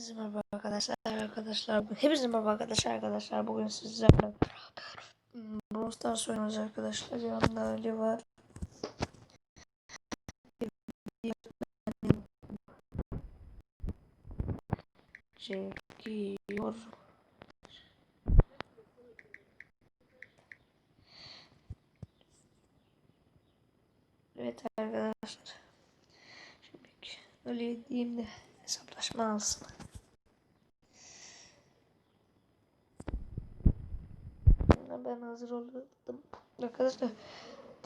Hepinize merhaba arkadaşlar arkadaşlar. Hepinize merhaba arkadaşlar arkadaşlar. Bugün sizlerle beraber Brawl Stars oynuyoruz arkadaşlar. Yanımda Ali var. Çekiyor. Evet arkadaşlar. Şimdi öyle diyeyim de hesaplaşma alsın. Ben hazır oldum. Arkadaşlar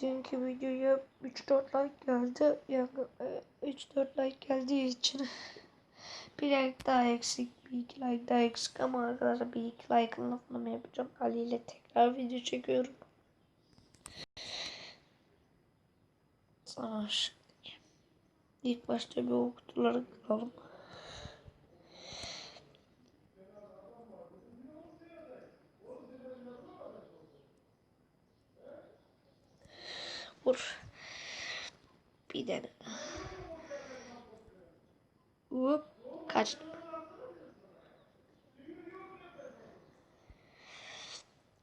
dünkü videoya 3-4 like geldi. Yani 3-4 like geldiği için bir like daha eksik, bir iki like daha eksik ama arkadaşlar bir iki like'ın lafını yapacağım. Ali ile tekrar video çekiyorum. Sana şimdi ilk başta bir o kutuları kıralım. Vur. Bir tane. Hop. Kaçtım.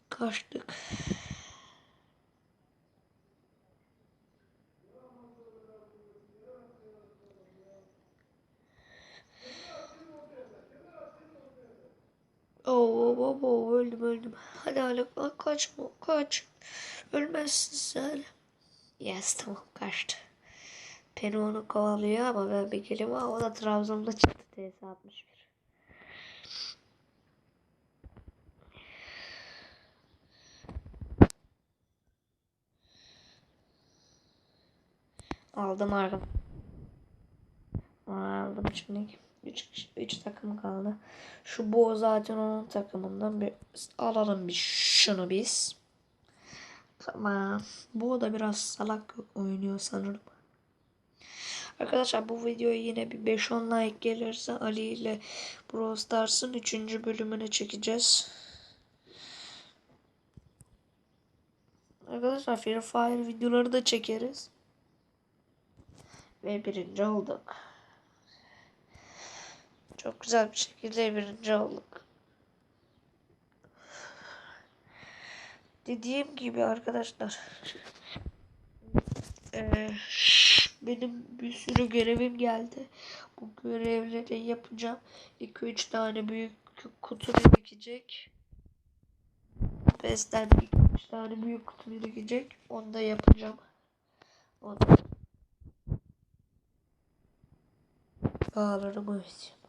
Kaçtık. Oo, oo, oo, öldüm öldüm. Hadi hala ka- kaçma kaç. Ölmezsin sen. Yes tamam kaçtı. Beni onu kovalıyor ama ben bir kelime havada Trabzon'da çıktı TS 61. Aldım ardım. Aldım şimdi. 3 3 takım kaldı. Şu Bo zaten onun takımından bir alalım bir şunu biz. Tamam. Bu da biraz salak oynuyor sanırım. Arkadaşlar bu videoya yine bir 5-10 like gelirse Ali ile Brawl Stars'ın 3. bölümünü çekeceğiz. Arkadaşlar Free Fire videoları da çekeriz. Ve birinci olduk. Çok güzel bir şekilde birinci olduk. Dediğim gibi arkadaşlar. Eee benim bir sürü görevim geldi. Bu görevleri yapacağım. 2-3 tane büyük kutu birikecek. Besten 2-3 tane büyük kutu birikecek. Onu da yapacağım. Onu Bağlarımı ödeyeceğim.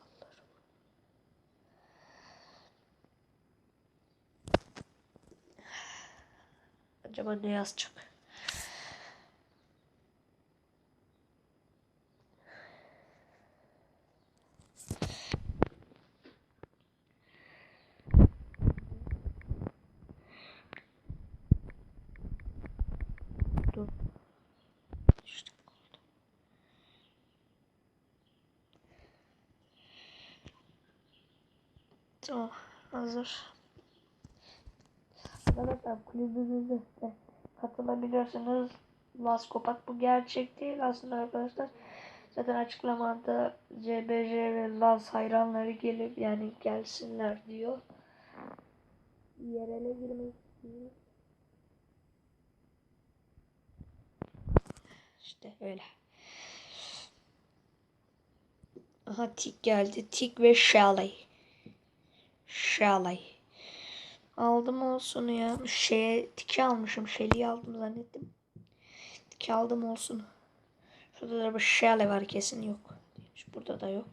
Acaba ne oldu. Tamam. Hazır. Arkadaşlar kulübümüze de katılabilirsiniz. Laskopat bu gerçek değil aslında arkadaşlar. Zaten açıklamada CBC ve Laz hayranları gelip yani gelsinler diyor. Yerele girmek istiyor. İşte öyle. Aha tik geldi. Tik ve Shelly. Shelly. Aldım olsun ya. Şeye tiki almışım. Shelly'i aldım zannettim. Tiki aldım olsun. Şurada da bir Shelly var kesin yok. Burada da yok.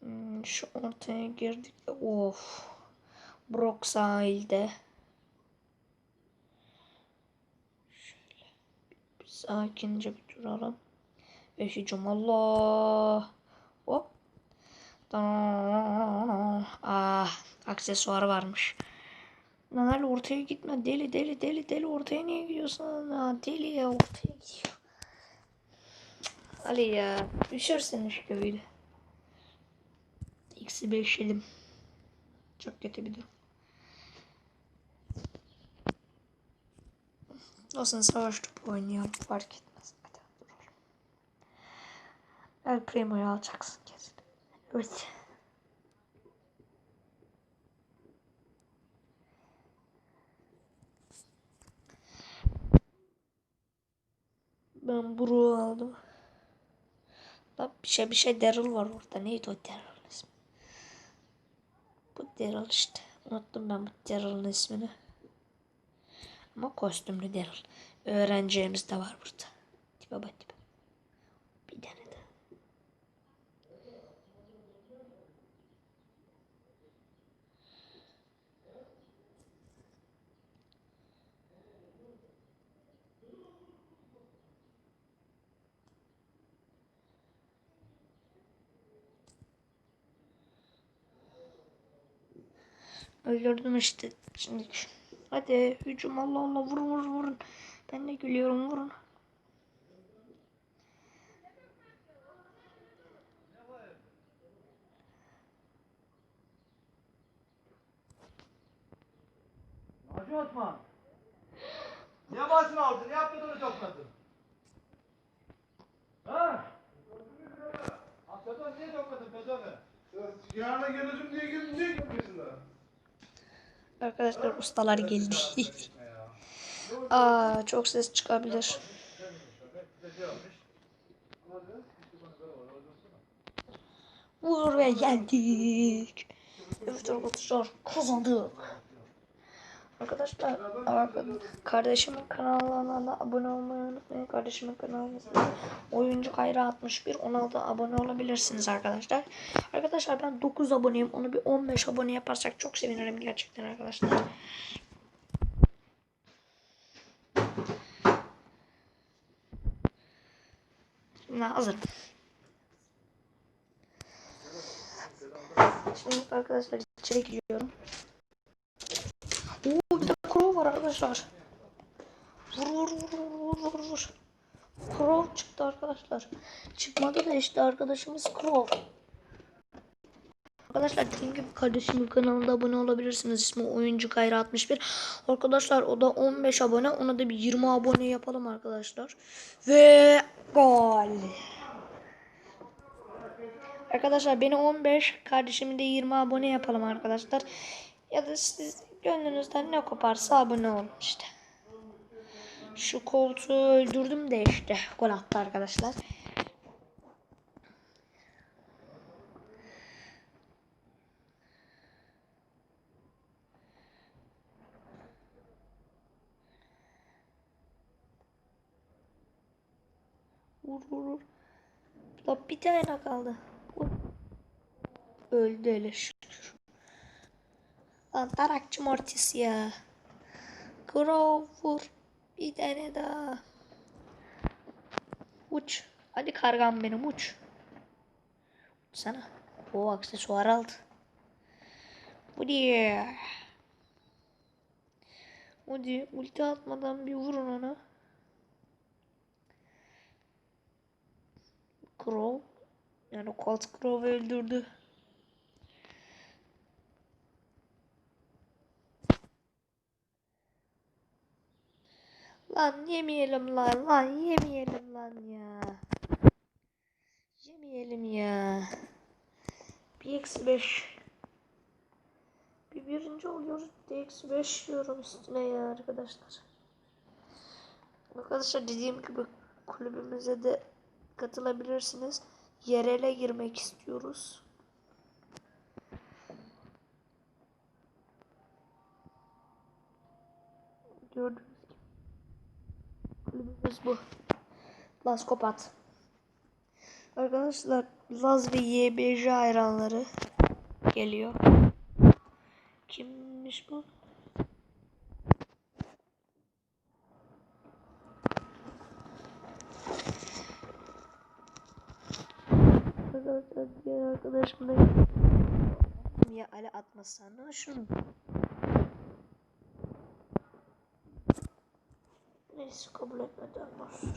Hmm, şu ortaya girdik. Of. Brock sahilde. Şöyle. Bir sakince bir duralım. Ve hücum Allah. Hop. Ah, aksesuar varmış. Lan ortaya gitme. Deli deli deli deli ortaya niye gidiyorsun? Ha, deli ya ortaya gidiyor. Ali ya. Düşersin işte böyle. X'i 5 yedim. Çok kötü bir durum. Olsun savaş topu oynayalım. Fark etmez. Hadi. El Primo'yu alacaksın kesin. Evet. Ben Buru aldım. Lan bir şey bir şey Daryl var orada. Neydi o Daryl'ın ismi? Bu Daryl işte. Unuttum ben bu Daryl'ın ismini. Ama kostümlü Daryl. Öğrencilerimiz de var burada. Tipe bak tipe. Bir tane de. Öldürdüm işte. Şimdi hadi hücum Allah Allah vurun vurun vurun. Ben de gülüyorum vurun. Hacı Osman. Niye başını aldın? Niye atladığını topladın? Ha? Atladın niye topladın Fedon'u? Yarına geleceğim diye gelin niye gelmesin daha? Arkadaşlar ustalar geldi. Aa çok ses çıkabilir. Vur ve geldik. Evet arkadaşlar kazandık. Arkadaşlar arka- kardeşimin kanalına da abone olmayı unutmayın. Kardeşimin kanalına oyuncu kayra 61 ona da abone olabilirsiniz arkadaşlar. Arkadaşlar ben 9 aboneyim. Onu bir 15 abone yaparsak çok sevinirim gerçekten arkadaşlar. Şimdi hazırım. Şimdi arkadaşlar içeri. Oo var arkadaşlar. Vur vur vur vur vur vur. Crow çıktı arkadaşlar. Çıkmadı da işte arkadaşımız Crow. Arkadaşlar dediğim gibi kardeşimin kanalında abone olabilirsiniz. İsmi Oyuncu Kayra 61. Arkadaşlar o da 15 abone. Ona da bir 20 abone yapalım arkadaşlar. Ve gol. Arkadaşlar beni 15, kardeşimi de 20 abone yapalım arkadaşlar. Ya da siz gönlünüzden ne koparsa abone olun işte. Şu koltuğu öldürdüm de işte gol attı arkadaşlar. Vur vur vur. Bir tane kaldı. Vur. Öldü hele şükür. Lan tarakçı Mortis ya. Crow vur. Bir tane daha. Uç. Hadi kargam benim uç. Uçsana. O aksesuar aldı. Bu diye. Hadi ulti atmadan bir vurun ona. Crow. Yani Colt Crow'u öldürdü. Lan yemeyelim lan lan yemeyelim lan ya. Yemeyelim ya. Bir eksi beş. Bir birinci oluyoruz. Bir eksi beş diyorum üstüne ya arkadaşlar. Arkadaşlar dediğim gibi kulübümüze de katılabilirsiniz. Yerele girmek istiyoruz. Gördüğünüz gibi. Kulübümüz bu. Laz Kopat. Arkadaşlar Laz ve YBJ hayranları geliyor. Kimmiş bu? Arkadaşlar diğer arkadaşım da ya Ali atmasana şunu. Neyse kabul etmeden olsun.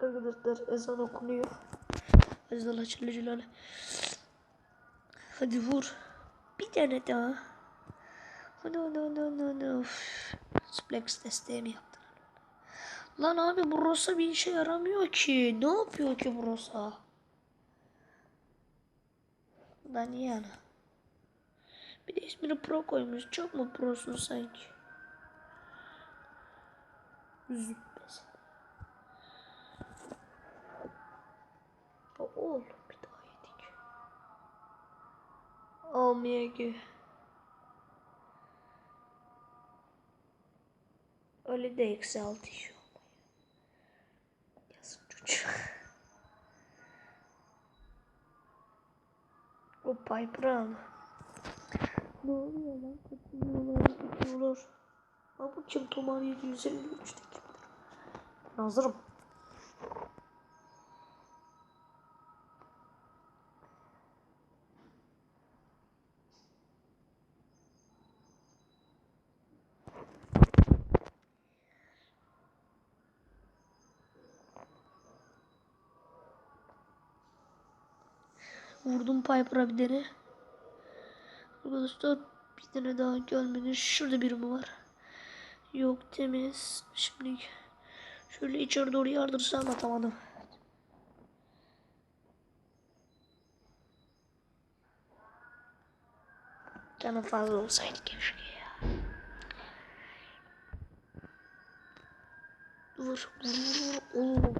Arkadaşlar ezan okunuyor. Ezan Celle Celaluhu. Hadi vur. Bir tane daha. Hadi hadi hadi hadi. hadi. Of. Suplex desteğimi yaptılar. Lan abi bu Rosa bir işe yaramıyor ki. Ne yapıyor ki bu Rosa? Yana. Bir de ismini pro koymuş. Çok mu prosun sanki? Züppesi. Oğlum bir daha yedik. Almaya gel. Öyle de eksi altı iş olmuyor. Yazık çocuk. o Piper'ı. Ne oluyor lan? Kaçınıyorlar, kaçıyorlar. Ha bu kim? Tomar 753'teki. Ben hazırım. Vurdum Piper'a bir tane. Arkadaşlar bir tane daha gelmedi. Şurada biri mi var? Yok temiz. Şimdi şöyle içeri doğru yardırsam atamadım. Canım fazla olsaydı keşke ya. Vur, vur. Oo.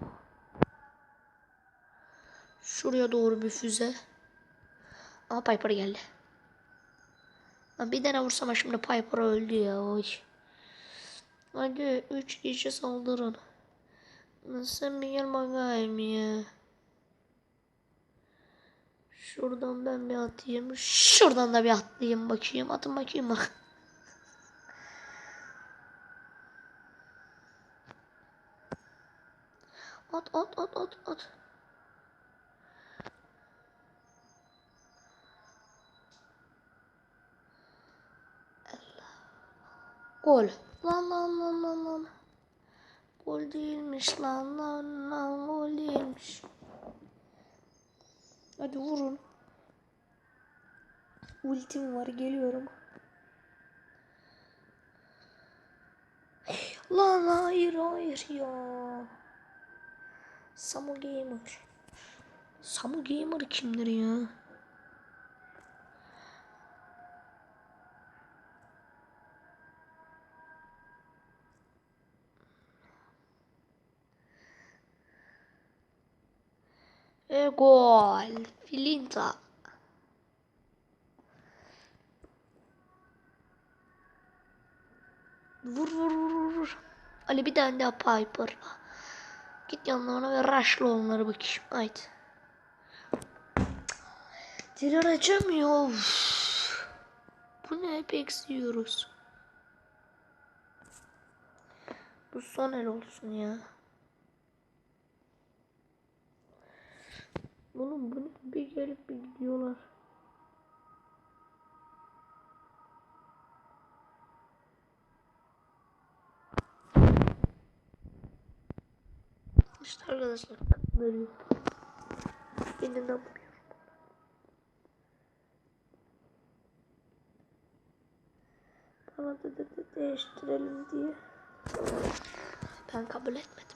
Şuraya doğru bir füze. Ama Piper geldi. Lan bir tane vursam şimdi Piper öldü ya. Oy. Hadi 3 kişi saldırın. Sen bir gel bakayım ya. Şuradan ben bir atayım. Şuradan da bir atlayayım bakayım. Atın bakayım bak. At at at at at. Gol. Lan lan lan lan lan. Gol değilmiş lan lan lan gol değilmiş. Hadi vurun. Ultim var geliyorum. Lan hayır hayır ya. Samu Gamer. Samu Gamer kimdir ya? Ve gol. Filinta. Vur vur vur vur. Ali bir tane daha Piper. Git yanlarına ve rushla onları bakayım. Haydi. Terör açamıyor. Bu ne hep eksiyoruz. Bu son el olsun ya. Oğlum bu ne? Bir gelip bir gidiyorlar. İşte arkadaşlar katları yok. Beni ne yapıyor? Bana da dedi değiştirelim diye. Ben kabul etmedim.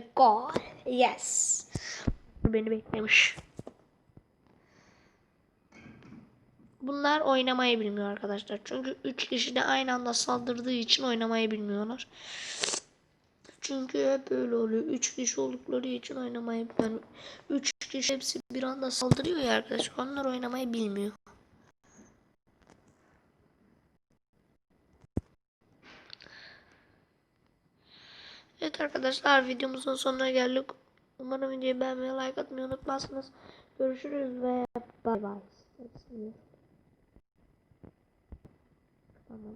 Gol. Yes. Beni beklemiş. Bunlar oynamayı bilmiyor arkadaşlar. Çünkü 3 kişi de aynı anda saldırdığı için oynamayı bilmiyorlar. Çünkü hep böyle oluyor. 3 kişi oldukları için oynamayı yani 3 kişi hepsi bir anda saldırıyor ya arkadaşlar. Onlar oynamayı bilmiyor. Evet arkadaşlar videomuzun sonuna geldik. Umarım videoyu beğenmeyi, like atmayı unutmazsınız. Görüşürüz ve bye bye. Tamam.